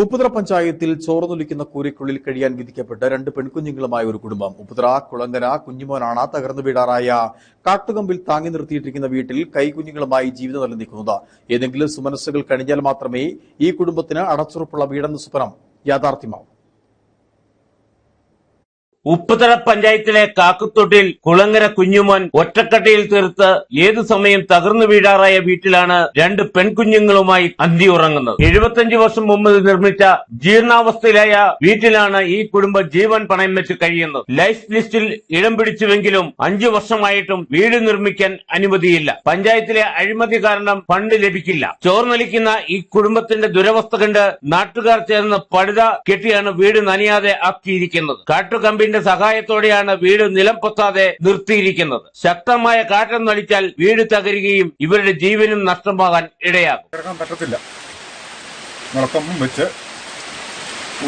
ഉപ്പുതറ പഞ്ചായത്തിൽ ചോർന്നൊലിക്കുന്ന കൂരയ്ക്കുള്ളിൽ കഴിയാൻ വിധിക്കപ്പെട്ട രണ്ട് പെൺകുഞ്ഞുങ്ങളുമായ ഒരു കുടുംബം. ഉപ്പുതറ കുളങ്ങര കുഞ്ഞുമോനാണ് തകർന്നു വീടാറായ കാട്ടുകമ്പിൽ താങ്ങി നിർത്തിയിട്ടിരിക്കുന്ന വീട്ടിൽ കൈകുഞ്ഞുങ്ങളുമായി ജീവിതം നിലനിൽക്കുന്നത്. ഏതെങ്കിലും സുമനസ്സുകൾ കഴിഞ്ഞാൽ മാത്രമേ ഈ കുടുംബത്തിന് അടച്ചുറപ്പുള്ള വീടെന്ന സ്വപ്നം യാഥാർത്ഥ്യമാവൂ. ഉപ്പുതറ പഞ്ചായത്തിലെ കാക്കുത്തൊട്ടിൽ കുളങ്ങര കുഞ്ഞുമോൻ ഒറ്റക്കട്ടയിൽ തീർത്ത് ഏതു സമയം തകർന്നു വീഴാറായ വീട്ടിലാണ് രണ്ട് പെൺകുഞ്ഞുങ്ങളുമായി അന്തി ഉറങ്ങുന്നത്. എഴുപത്തഞ്ചു വർഷം മുമ്പ് നിർമ്മിച്ച ജീർണാവസ്ഥയിലായ വീട്ടിലാണ് ഈ കുടുംബം ജീവൻ പണയം വെച്ച് കഴിയുന്നത്. ലൈഫ് ലിസ്റ്റിൽ ഇടം പിടിച്ചുവെങ്കിലും അഞ്ചു വർഷമായിട്ടും വീട് നിർമ്മിക്കാൻ അനുമതിയില്ല. പഞ്ചായത്തിലെ അഴിമതി കാരണം ഫണ്ട് ലഭിക്കില്ല. ചോർന്നൊലിക്കുന്ന ഈ കുടുംബത്തിന്റെ ദുരവസ്ഥ കണ്ട് നാട്ടുകാർ ചേർന്ന് പടുത കെട്ടിയാണ് വീട് നനയാതെ ആക്കിയിരിക്കുന്നത്. കാട്ടുകമ്പിന്റെ സഹായത്തോടെയാണ് വീട് നിലം പൊത്താതെ നിർത്തിയിരിക്കുന്നത്. ശക്തമായ കാറ്റൊന്നടിച്ചാൽ വീട് തകരുകയും ഇവരുടെ ജീവനും നഷ്ടമാകാൻ ഇടയാകും. ഇറങ്ങാൻ പറ്റത്തില്ല. മുളക്കമ്പും വെച്ച്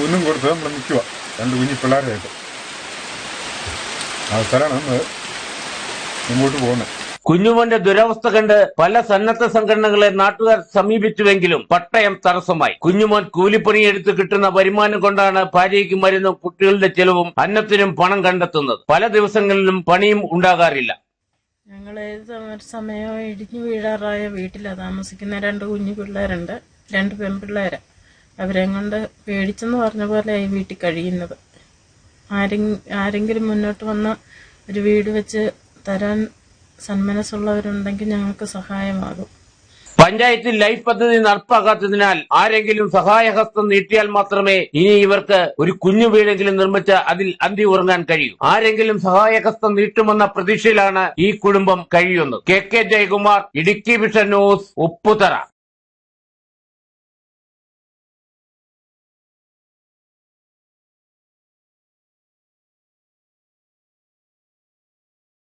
ഊന്നും കൊടുത്ത് നമ്മൾ നിൽക്കുക രണ്ട് കുഞ്ഞു പിള്ളേരായിട്ട്. അവസരമാണ് നമ്മൾ മുമ്പോട്ട് പോകുന്നത്. കുഞ്ഞുമോന്റെ ദുരവസ്ഥ കണ്ട് പല സന്നദ്ധ സംഘടനകളെ നാട്ടുകാർ സമീപിച്ചുവെങ്കിലും പട്ടയം തടസ്സമായി. കുഞ്ഞുമോൻ കൂലിപ്പണിയെടുത്ത് കിട്ടുന്ന വരുമാനം കൊണ്ടാണ് ഭാര്യയ്ക്ക് മരുന്നും കുട്ടികളുടെ ചെലവും അന്നത്തിനും പണം കണ്ടെത്തുന്നത്. പല ദിവസങ്ങളിലും പണിയും ഉണ്ടാകാറില്ല. ഞങ്ങൾ ഏത് സമയം ഇടിഞ്ഞു വീഴാറായ വീട്ടിലാണ് താമസിക്കുന്ന രണ്ട് കുഞ്ഞു പിള്ളേരുണ്ട്. രണ്ട് പെൺപിള്ളേരെ. അവരെ പേടിച്ചെന്ന് പറഞ്ഞ പോലെ ഈ വീട്ടിൽ കഴിയുന്നത്. ആരെങ്കിലും മുന്നോട്ട് വന്ന ഒരു വീട് വെച്ച് തരാൻ സന്മനസ്സുള്ളവരുണ്ടെങ്കിൽ ഞങ്ങൾക്ക് സഹായമാകും. പഞ്ചായത്തിൽ ലൈഫ് പദ്ധതി നടപ്പാക്കാത്തതിനാൽ ആരെങ്കിലും സഹായഹസ്തം നീട്ടിയാൽ മാത്രമേ ഇനി ഇവർക്ക് ഒരു കുഞ്ഞു വീടെങ്കിലും നിർമ്മിച്ച് അതിൽ അന്തി ഉറങ്ങാൻ കഴിയൂ. ആരെങ്കിലും സഹായഹസ്തം നീട്ടുമെന്ന പ്രതീക്ഷയിലാണ് ഈ കുടുംബം കഴിയുന്നത്. K K Jayakumar Idukki vision news Upputhara.